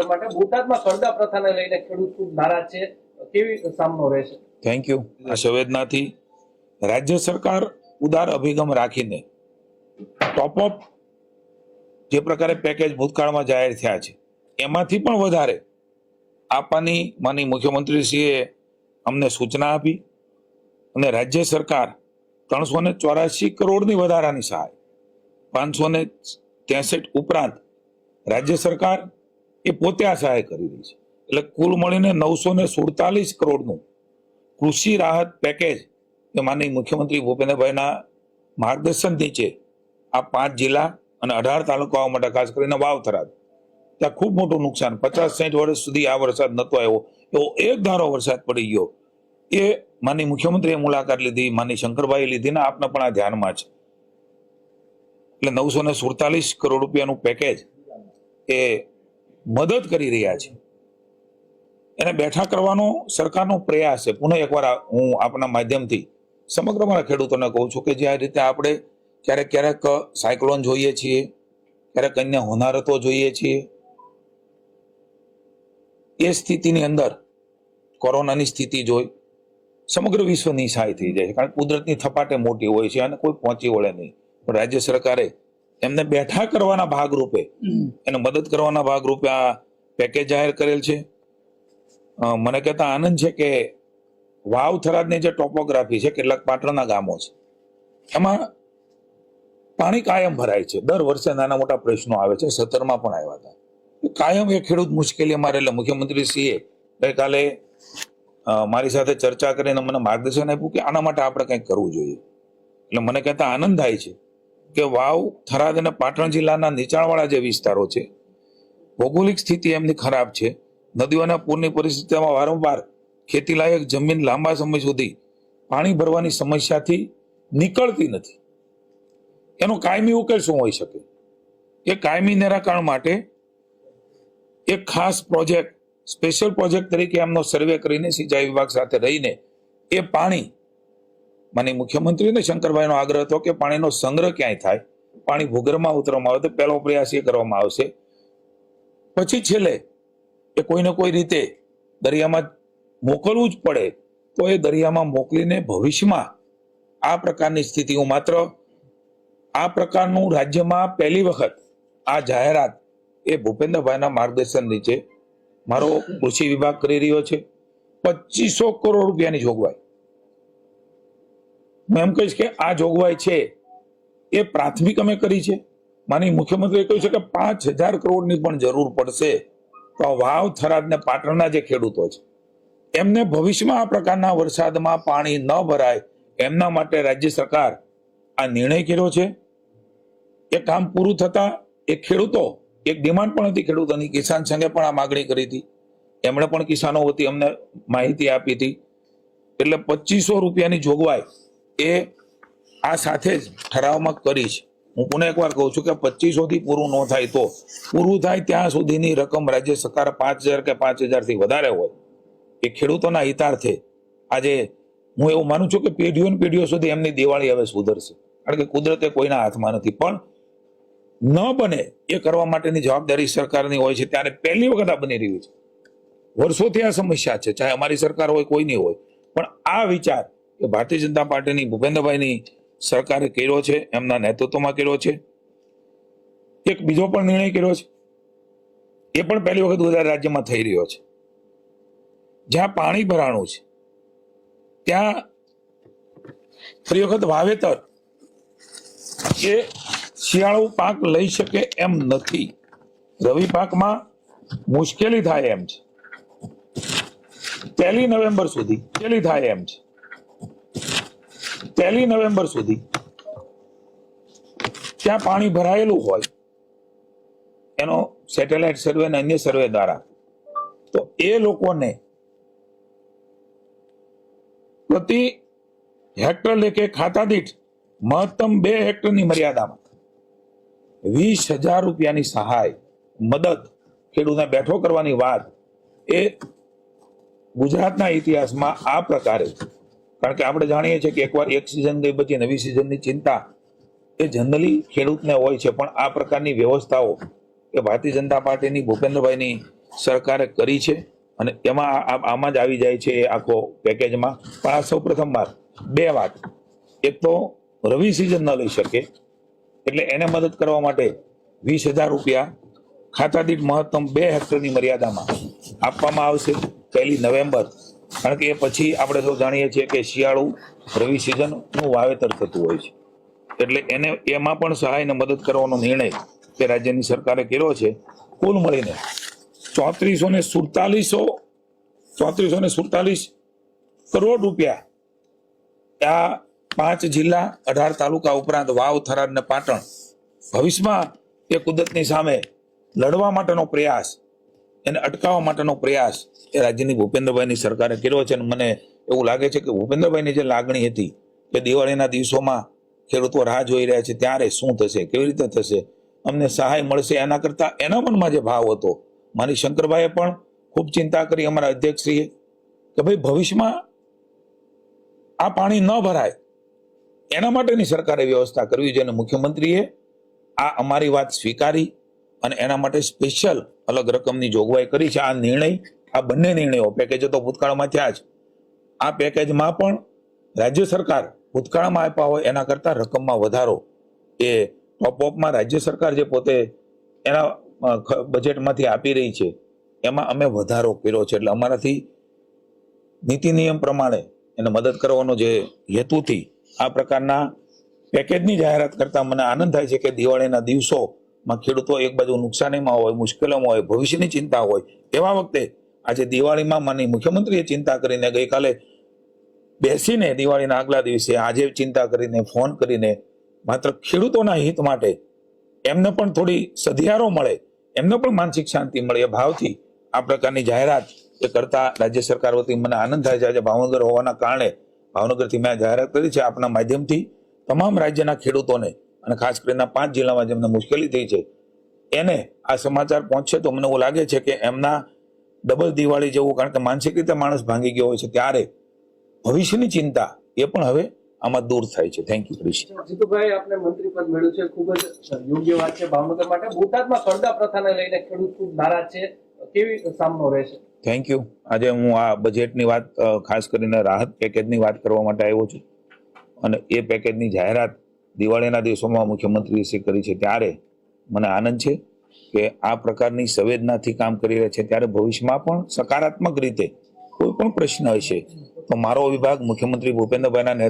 રૂપિયા માટે બોટાદમાં કરદા પ્રથાને લઈને ખેડૂત ખૂબ નારાજ છે. કેવી સામનો રહેશે? થેન્ક યુ આ સંવેદનાથી રાજ્ય સરકાર ઉદાર અભિગમ રાખીને ટોપઅપ જે પ્રકારે પેકેજ ભૂતકાળમાં જાહેર થયા છે, એમાંથી પણ વધારે આપવાની માની મુખ્યમંત્રીશ્રીએ અમને સૂચના આપી અને રાજ્ય સરકાર ત્રણસો ને ચોરાશી કરોડની વધારાની સહાય, પાંચસો ને ત્રેસઠ ઉપરાંત રાજ્ય સરકાર એ પોતે આ સહાય કરી રહી છે. એટલે કુલ મળીને નવસો ને સુડતાલીસ કરોડનું કૃષિ રાહત પેકેજ એ માનનીય મુખ્યમંત્રી ભૂપેન્દ્રભાઈના માર્ગદર્શન નીચે આ પાંચ જિલ્લા અને અઢાર તાલુકાઓ માટે ખાસ કરીને વાવથરાદ ત્યાં ખૂબ મોટું નુકસાન, પચાસ સાઠ વર્ષ સુધી આ વરસાદ નતો આવ્યો. એવો એક ધારો વરસાદ પડી ગયો. એ માની મુખ્યમંત્રીએ મુલાકાત લીધી માની શંકરભાઈ લીધી ને આપને પણ આ ધ્યાનમાં છે. એટલે નવસો ને સુડતાલીસ કરોડ રૂપિયાનું પેકેજ એ મદદ કરી રહ્યા છે. એને બેઠા કરવાનો સરકારનો પ્રયાસ છે. પુનઃ એકવાર હું આપના માધ્યમથી સમગ્ર મારા ખેડૂતોને કહું છું કે જે આ રીતે આપણે ક્યારેક ક્યારેક સાયક્લોન જોઈએ છીએ, ક્યારેક અન્ય હોનારતો જોઈએ છીએ. એ સ્થિતિની અંદર કોરોનાની સ્થિતિ જોઈ સમગ્ર વિશ્વ નિશાય થઈ જાય છે. કારણ કે કુદરતની થપાટે મોટી હોય છે અને કોઈ પહોંચી વળે નહીં. પણ રાજ્ય સરકારે એમને બેઠા કરવાના ભાગરૂપે એને મદદ કરવાના ભાગરૂપે આ પેકેજ જાહેર કરેલ છે. મને કહેતા આનંદ છે કે વાવ થરાદની જે ટોપોગ્રાફી છે કેટલાક પાટણના ગામો છે એમાં પાણી કાયમ ભરાય છે. દર વર્ષે નાના મોટા પ્રશ્નો આવે છે. સત્તરમાં પણ આવ્યા હતા. કાયમ એ ખેડૂત મુશ્કેલીમાં એટલે મુખ્યમંત્રી શ્રીએ ગઈકાલે મારી સાથે ચર્ચા કરીને મને માર્ગદર્શન આપ્યું કે આના માટે આપણે કંઈક કરવું જોઈએ. એટલે મને કહેતા આનંદ થાય છે. કે વાવ થરાદ અને પાટણ જિલ્લાના નીચાણવાળા જે વિસ્તારો છે, ભૌગોલિક સ્થિતિ એમની ખરાબ છે. નદીઓના પૂરની પરિસ્થિતિમાં વારંવાર ખેતીલાયક જમીન લાંબા સમય સુધી પાણી ભરવાની સમસ્યાથી નીકળતી નથી. એનો કાયમી ઉકેલ શું હોઈ શકે? એ કાયમી નિરાકરણ માટે એક ખાસ પ્રોજેક્ટ, સ્પેશિયલ પ્રોજેક્ટ તરીકે એમનો સર્વે કરીને સિંચાઈ વિભાગ સાથે રહીને એ પાણી માની મુખ્યમંત્રીને શંકરભાઈનો આગ્રહ હતો કે પાણીનો સંગ્રહ ક્યાંય થાય, પાણી ભૂગર્ભમાં ઉતરવામાં આવે તો પહેલો પ્રયાસ એ કરવામાં આવશે. પછી છેલ્લે એ કોઈને કોઈ રીતે દરિયામાં મોકલવું જ પડે, તો એ દરિયામાં મોકલીને ભવિષ્યમાં આ પ્રકારની સ્થિતિ હું માત્ર આ પ્રકારનું રાજ્યમાં પહેલી વખત આ જાહેરાત એ ભૂપેન્દ્રભાઈના માર્ગદર્શન નીચે મારો કૃષિ વિભાગ કરી રહ્યો છે. પચીસો કરોડ રૂપિયાની જોગવાઈ. હું એમ કહીશ કે આ જોગવાઈ છે, એ પ્રાથમિક અમે કરી છે. માની મુખ્યમંત્રીએ કહ્યું છે કે પાંચ હજાર કરોડની પણ જરૂર પડશે. તો વાવ થરાદ ને પાટણના જે ખેડૂતો છે, એમને ભવિષ્યમાં આ પ્રકારના વરસાદમાં પાણી ન ભરાય, એમના માટે રાજ્ય સરકાર આ નિર્ણય કર્યો છે. એ કામ પૂરું થતા એ ખેડૂતો, એક ડિમાન્ડ પણ હતી ખેડૂતોની, કિસાન સંઘે પણ આ માગણી કરી હતી. એમણે પણ કિસાનો વતી અમને માહિતી આપી હતી. એટલે પચીસો રૂપિયાની જોગવાઈ એ આ સાથે જ ઠરાવમાં કરી છે. હું પુનઃ એકવાર કહું છું કે પચીસોથી પૂરું ન થાય તો. પૂરું થાય ત્યાં સુધીની રકમ રાજ્ય સરકાર પાંચ હજાર કે પાંચ હજારથી વધારે હોય. એ ખેડૂતોના હિતાર્થે આજે હું એવું માનું છું કે પેઢીઓ ને પેઢીઓ સુધી એમની દિવાળી હવે સુધરશે. કારણ કે કુદરતે કોઈના હાથમાં નથી. પણ ન બને એ કરવા માટેની જવાબદારી સરકારની હોય છે. ત્યારે પહેલી વખત આ બની રહ્યું છે. વર્ષોથી આ સમસ્યા છે. ચાહે અમારી સરકાર હોય કોઈની હોય. પણ આ વિચાર એ ભારતીય જનતા પાર્ટીની ભૂપેન્દ્રભાઈની સરકારે કર્યો છે, એમના નેતૃત્વમાં કર્યો છે, એક બીજો પણ નિર્ણય કર્યો છે. એ પણ પહેલી વખત ગુજરાત રાજ્યમાં થઈ રહ્યો છે. જ્યાં પાણી ભરાણું છે, ત્યાં ફરી વખત વાવેતર એ શિયાળુ પાક લઈ શકે એમ નથી. રવિ પાકમાં મુશ્કેલી થાય એમ છે. પહેલી નવેમ્બર સુધી મુશ્કેલી થાય એમ છે. પહેલી નવેમ્બર સુધી ત્યાં પાણી ભરાયેલું હોય, એનો સેટેલાઇટ સર્વે અને અન્ય સર્વે દ્વારા, તો એ લોકોને પ્રતિ હેક્ટર લેખે ખાતા દીઠ મહત્તમ બે હેક્ટરની મર્યાદામાં વીસ હજાર રૂપિયાની સહાય, મદદ, ખેડૂતને બેઠો કરવાની વાત એ ગુજરાતના ઇતિહાસમાં આ પ્રકારે કારણ કે આપણે જાણીએ છીએ કે એકવાર એક સિઝન ગઈ પછી નવી સિઝનની ચિંતા એ જનરલી ખેડૂતને હોય છે. પણ આ પ્રકારની વ્યવસ્થાઓ એ ભારતીય જનતા પાર્ટીની, ભૂપેન્દ્રભાઈની સરકારે કરી છે અને એમાં આમાં જ આવી જાય છે એ આખો પેકેજમાં પણ આ સૌ પ્રથમવાર બે વાત. એક તો રવિ સિઝન ન લઈ શકે. એટલે એને મદદ કરવા માટે વીસ હજાર રૂપિયા ખાતા દીઠ મહત્તમ બે હેક્ટરની મર્યાદામાં આપવામાં આવશે. પહેલી નવેમ્બર કારણ કે એ પછી આપણે સૌ જાણીએ છીએ કે શિયાળુ રવિ સિઝનનું વાવેતર થતું હોય છે. એટલે એને, એમાં પણ સહાયને મદદ કરવાનો નિર્ણય કે રાજ્યની સરકારે કર્યો છે, કુલ મળીને ચોત્રીસો ને સુડતાલીસો ચોત્રીસો ને સુડતાલીસ કરોડ રૂપિયા આ પાંચ જિલ્લા, અઢાર તાલુકા ઉપરાંત વાવ, થરાદ ને પાટણ ભવિષ્યમાં એ કુદરતની સામે લડવા માટેનો પ્રયાસ એને અટકાવવા માટેનો પ્રયાસ એ રાજ્યની ભૂપેન્દ્રભાઈની સરકારે કર્યો છે અને મને એવું લાગે છે કે ભૂપેન્દ્રભાઈની જે લાગણી હતી કે દિવાળીના દિવસોમાં ખેડૂતો રાહ જોઈ રહ્યા છે, ત્યારે શું થશે, કેવી રીતે થશે, અમને સહાય મળશે એના કરતાં એના મનમાં જે ભાવ હતો, મારી શંકરભાઈએ પણ ખૂબ ચિંતા કરી અમારા અધ્યક્ષશ્રીએ કે ભાઈ ભવિષ્યમાં આ પાણી ન ભરાય, એના માટેની સરકારે વ્યવસ્થા કરવી જોઈએ અને મુખ્યમંત્રીએ આ અમારી વાત સ્વીકારી અને એના માટે સ્પેશિયલ અલગ રકમની જોગવાઈ કરી છે. આ નિર્ણય, આ બંને નિર્ણયો પેકેજો તો ભૂતકાળમાં થયા જ. આ પેકેજમાં પણ રાજ્ય સરકાર ભૂતકાળમાં આપ્યા હોય એના કરતાં રકમમાં વધારો. એ ટોપઅપમાં રાજ્ય સરકાર જે પોતે એના બજેટમાંથી આપી રહી છે, એમાં અમે વધારો કર્યો છે. એટલે અમારાથી નીતિ નિયમ પ્રમાણે એને મદદ કરવાનો જે હેતુથી આ પ્રકારના પેકેજની જાહેરાત કરતાં મને આનંદ થાય છે કે દિવાળીના દિવસોમાં ખેડૂતો એક બાજુ નુકસાનીમાં હોય, મુશ્કેલીમાં હોય, ભવિષ્યની ચિંતા હોય, એવા વખતે આજે દિવાળીમાં માની મુખ્યમંત્રીએ ચિંતા કરીને ગઈકાલે બેસીને દિવાળીના આગલા દિવસે આજે ચિંતા કરીને, ફોન કરીને માત્ર ખેડૂતોના હિત માટે એમને પણ થોડી સધિયારો મળે, એમને પણ માનસિક શાંતિ મળે, એ ભાવથી આ પ્રકારની જાહેરાત એ કરતા રાજ્ય સરકાર વતી મને આનંદ થાય છે. આજે ભાવનગર હોવાના કારણે ભાવનગરથી મેં જાહેરાત કરી છે. આપના માધ્યમથી તમામ રાજ્યના ખેડૂતોને અને ખાસ કરીને પાંચ જિલ્લામાં જેમને મુશ્કેલી થઈ છે એને આ સમાચાર પહોંચશે તો મને એવું લાગે છે કે એમના ડબલ દિવાળી જેવું કારણ કે માનસિક રીતે માણસ ભાંગી ગયો હોય છે ત્યારે ભવિષ્યની ચિંતા એ પણ હવે આમાં દૂર થાય છે. થેન્ક યુ ક્રિશ જીતુભાઈ આપને મંત્રી પદ મળ્યું છે. ખૂબ જ યોગ્ય વાત છે ભાવનગર માટે. બોટાદમાં સરદા પ્રથાને લઈને ખેડૂત ખૂબ નારાજ છે. કેવી સામનો રહેશે? થેન્ક યુ આજે હું આ બજેટની વાત ખાસ કરીને રાહત પેકેજની વાત કરવા માટે આવ્યો છું. અને એ પેકેજની જાહેરાત દિવાળીના દિવસોમાં મુખ્યમંત્રી મુખ્યમંત્રીશ્રી કરી છે ત્યારે મને આનંદ છે કે આ પ્રકારની સંવેદનાથી કામ કરી રહ્યા છે ત્યારે ભવિષ્યમાં પણ સકારાત્મક રીતે કોઈ પણ પ્રશ્ન હશે તો મારો વિભાગ મુખ્યમંત્રી ભૂપેન્દ્રભાઈના